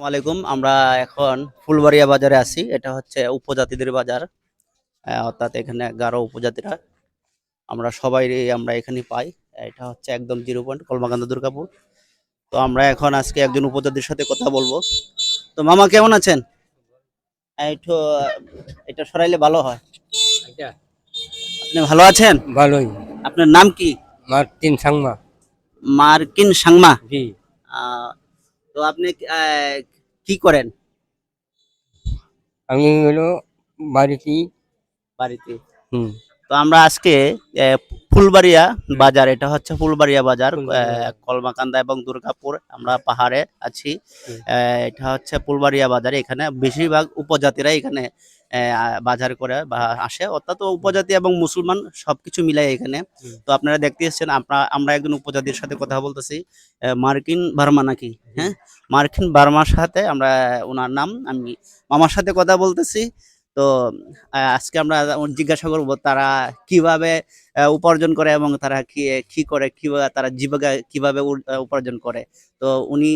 আলাইকুম। আমরা এখন ফুলবাড়িয়া বাজারে আছি। এটা হচ্ছে উপজাতিদের বাজার। অর্থাৎ এখানে গারো উপজাতিরা। আমরা সবাই আমরা এখানে পাই। এটা হচ্ছে একদম জিরো পয়েন্ট কলমাকান্ত দুর্গাপুর। তো আমরা এখন আজকে একজন উপজাতির সাথে কথা বলব। তো মামা কেমন আছেন? একটু এটা সরাইলে ভালো হয়। আপনি ভালো আছেন? ভালোই। আপনার নাম কি? মার্টিন সাংমা। মার্কিন সাংমা। জি। আহ, তো আপনি কি করেন? আমি হলো বাড়িতে। বাড়িতে। হুম। তো আমরা আজকে ফুলবাড়িয়া বাজার এটা হচ্ছে ফুলবাড়িয়া বাজার কলমাকান্দা এবং দুর্গাপুর আমরা পাহাড়ে আছি। আহ, এটা হচ্ছে ফুলবাড়িয়া বাজার এখানে বেশিরভাগ উপজাতিরা এখানে বাজার করে বা আসে। অর্থাৎ উপজাতি এবং মুসলমান সবকিছু মিলাই এখানে। তো আপনারা দেখতে এসেছেন আমরা আমরা একজন উপজাতির সাথে কথা বলতেছি। মার্কিন বার্মা নাকি? হ্যাঁ? মার্কিন বার্মার সাথে আমরা ওনার নাম আমি মামার সাথে কথা বলতেছি। তো আজকে আমরা জিজ্ঞাসা করব তারা কীভাবে উপার্জন করে এবং তারা কি কি করে কীভাবে তারা জীবিকা কীভাবে উপার্জন করে। তো উনি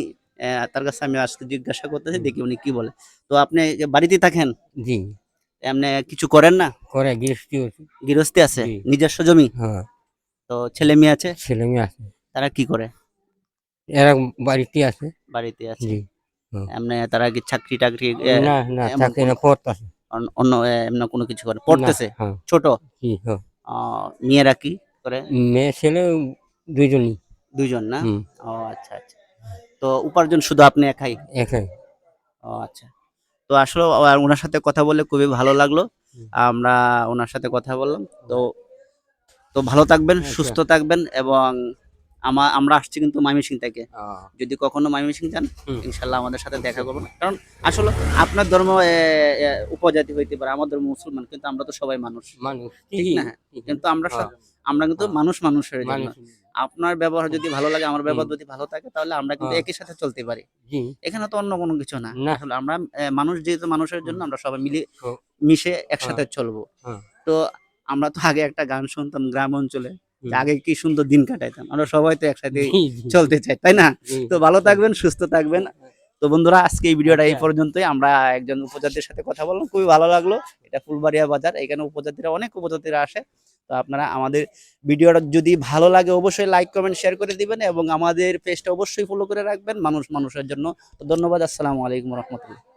তার কাছে আমি আজকে জিজ্ঞাসা করতেছি দেখি উনি কি বলে। তো আপনি বাড়িতে থাকেন? জি। এমনি কিছু করেন না? করে গৃহস্থী গৃহস্থী আছে? নিজস্ব জমি? হ্যাঁ। তো ছেলে মেয়ে আছে? ছেলে মেয়ে আছে। তারা কি করে? এরা বাড়িতে আছে। বাড়িতে আছে। জি। এমনি তারা কি চাকরি টাকরি না না থাকে না আছে। অন্য- এমনি কোনো কিছু করে? পড়তেছে? হ্যাঁ। ছোট? জি হ্যাঁ। মেয়েরা কি করে? মেয়ে ছেলে দুইজনই। দুইজন না? ও আচ্ছা আচ্ছা। তো উপার্জন শুধু আপনি একাই? একাই। ও আচ্ছা। তো আসলে ওনার সাথে কথা বলে খুবই ভালো লাগল। আমরা ওনার সাথে কথা বললাম। তো তো ভালো থাকবেন। সুস্থ থাকবেন এবং আমা আমরা আসছি কিন্তু ময়মনসিং থেকে। যদি কখনো ময়মনসিং যান ইনশাল্লাহ আমাদের সাথে দেখা করবেন। কারণ আসলে আপনার ধর্ম উপজাতি হইতে পারে আমার ধর্ম মুসলমান কিন্তু আমরা তো সবাই মানুষ। মানুষ। ঠিক না? কিন্তু আমরা আমরা কিন্তু। মানুষ মানুষের জন্য আপনার ব্যবহার যদি ভালো লাগে আমার ব্যবহার যদি ভালো থাকে তাহলে আমরা কিন্তু হ্যাঁ। একই সাথে চলতে পারি। এখানে তো অন্য কোনো কিছু না। আসলে আমরা মানুষ যেহেতু মানুষের জন্য আমরা সবাই মিলে মিশে একসাথে চলবো। হ্যাঁ। তো আমরা তো আগে একটা গান শুনতাম গ্রাম অঞ্চলে আগে কি সুন্দর দিন কাটাইতাম। আমরা সবাই তো একসাথে চলতে চাই তাই না? তো ভালো থাকবেন সুস্থ থাকবেন। তো বন্ধুরা আজকে এই ভিডিওটা এই আচ্ছা। পর্যন্তই। আমরা একজন উপজাতির সাথে কথা বললাম খুবই ভালো লাগল। এটা ফুলবাড়িয়া বাজার। এখানে উপজাতিরা অনেক উপজাতিরা আসে। তো আপনারা আমাদের ভিডিওটা যদি ভালো লাগে, অবশ্যই লাইক কমেন্ট শেয়ার করে দিবেন এবং আমাদের পেজটা অবশ্যই ফলো করে রাখবেন মানুষ, মানুষের জন্য। তো ধন্যবাদ, আসসালামু আলাইকুম রহমতুল্লাহ।